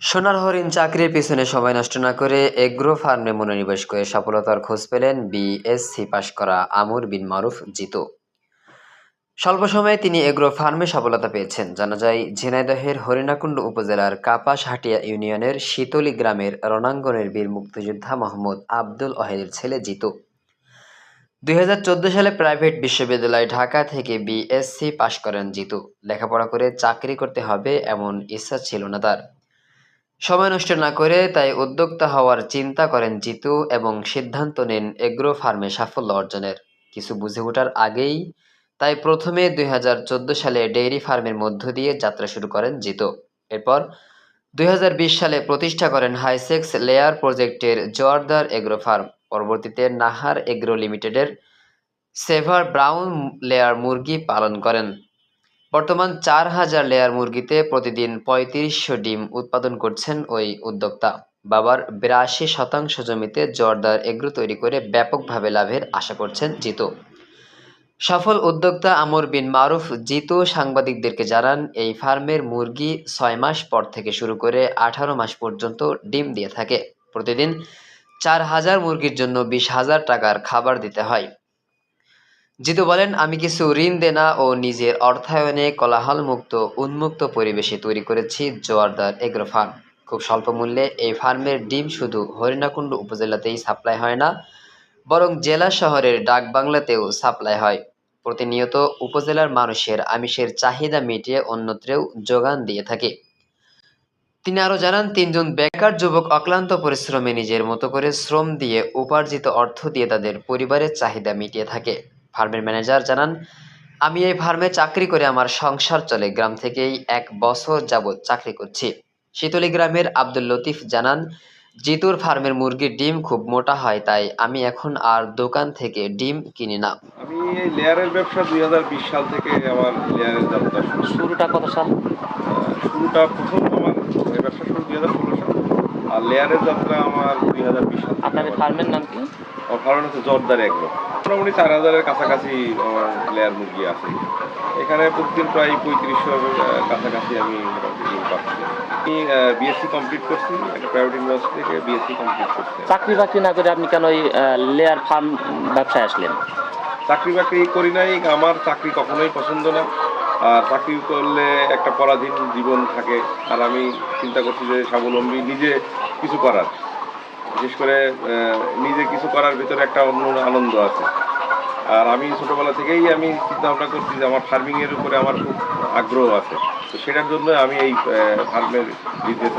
সোনার হরিণ চাকরির পিছনে সময় নষ্ট না করে এগ্রো ফার্মে মনোনিবেশ করে সফলতার খোঁজ পেলেন বিএসসি পাশ করা আমর বিন মারুফ জিতু। স্বল্প সময়ে তিনি এগ্রো ফার্মে সফলতা পেয়েছেন। জানা যায়, ঝিনাইদহের হরিণাকুণ্ড উপজেলার কাপাসহাটিয়া ইউনিয়নের শীতলী গ্রামের রণাঙ্গনের বীর মুক্তিযোদ্ধা মোহাম্মদ আব্দুল ওয়াহিদের ছেলে জিতু। দুই হাজার চোদ্দ সালে প্রাইভেট বিশ্ববিদ্যালয় ঢাকা থেকে বিএসসি পাশ করেন জিতু। লেখাপড়া করে চাকরি করতে হবে এমন ইচ্ছা ছিল না তার। সময় নষ্ট না করে তাই উদ্যোক্তা হওয়ার চিন্তা করেন জিতু এবং সিদ্ধান্ত নেন এগ্রো ফার্মে সাফল্য অর্জনের। কিছু বুঝে ওঠার আগেই তাই প্রথমে দুই হাজার চোদ্দ সালে ডেইরি ফার্মের মধ্য দিয়ে যাত্রা শুরু করেন জিতু। এরপর দুই হাজার বিশ সালে প্রতিষ্ঠা করেন হাইসেক্স লেয়ার প্রজেক্টের জোয়ারদার এগ্রো ফার্ম। পরবর্তীতে নাহার এগ্রো লিমিটেডের সেভার ব্রাউন লেয়ার মুরগি পালন করেন। বর্তমান চার হাজার লেয়ার মুরগিতে প্রতিদিন পঁয়ত্রিশশো ডিম উৎপাদন করছেন ওই উদ্যোক্তা। বাবার বিরাশি শতাংশ জমিতে জর্দার এগ্রো তৈরি করে ব্যাপকভাবে লাভের আশা করছেন জিতু। সফল উদ্যোক্তা আমর বিন মারুফ, জিতু সাংবাদিকদেরকে জানান, এই ফার্মের মুরগি ছয় মাস পর থেকে শুরু করে আঠারো মাস পর্যন্ত ডিম দিয়ে থাকে। প্রতিদিন চার হাজার মুরগির জন্য বিশ হাজার টাকার খাবার দিতে হয়। জিতু বলেন, আমি কিছু ঋণ দেনা ও নিজের অর্থায়নে কোলাহলমুক্ত, উন্মুক্ত পরিবেশে তৈরি করেছি জোয়ারদার এগ্রো ফার্ম। খুব স্বল্প মূল্যে এই ফার্মের ডিম শুধু হরিণাকুণ্ড উপজেলাতেই সাপ্লাই হয় না, বরং জেলা শহরের ডাক বাংলাতেও সাপ্লাই হয়। প্রতিনিয়ত উপজেলার মানুষের আমিষের চাহিদা মিটিয়ে অন্যত্রেও যোগান দিয়ে থাকে। তিনি আরও জানান, তিনজন বেকার যুবক অক্লান্ত পরিশ্রমে নিজের মতো করে শ্রম দিয়ে উপার্জিত অর্থ দিয়ে তাদের পরিবারের চাহিদা মিটিয়ে থাকে। ফার্মের ম্যানেজার জানান আমি এই ফার্মে চাকরি করে আমার সংসার চলে। গ্রাম থেকেই এক বছর যাবৎ চাকরি করছি। শীতলী গ্রামের আব্দুল লতিফ জানান জিতুর ফার্মের মুরগির ডিম খুব মোটা হয় তাই আমি এখন আর দোকান থেকে ডিম কিনি না। আমি এই লেয়ারের ব্যবসা দুই সাল থেকে আমার লেয়ারের যাত্রা শুরুটা কত সাল? শুরুটা প্রথম আমার এই ব্যবসা শুরু দুই হাজার ষোলো সাল। আর লেয়ারের যাত্রা আমার দুই হাজার বিশ সাল আপনার ফার্মের নাম কি? আমার কারণ হচ্ছে জর্দার এগ্রো। মোটামুটি চার হাজারের কাছাকাছি আমার লেয়ার মুরগি আছে। এখানে প্রতিদিন প্রায় পঁয়ত্রিশশো কাছাকাছি আমি মোটামুটি পাচ্ছি। আমি বিএসসি কমপ্লিট করছি একটা প্রাইভেট ইউনিভার্সিটি থেকে বিএসসি কমপ্লিট করছি। চাকরি বাকরি না করে আপনি কেন ওই লেয়ার ফার্ম ব্যবসায় আসলেন? চাকরি বাকরি করি নাই আমার চাকরি কখনোই পছন্দ না। আর চাকরি করলে একটা পরাধীন জীবন থাকে। আর আমি চিন্তা করছি যে স্বাবলম্বী নিজে কিছু করার। বিশেষ করে নিজে কিছু করার ভিতরে একটা অন্য আনন্দ আছে। আর আমি ছোটোবেলা থেকেই আমি চিন্তা ভাবনা করছি যে আমার ফার্মিংয়ের উপরে আমার খুব আগ্রহ আছে। তো সেটার জন্য আমি এই ফার্মের বিজনেস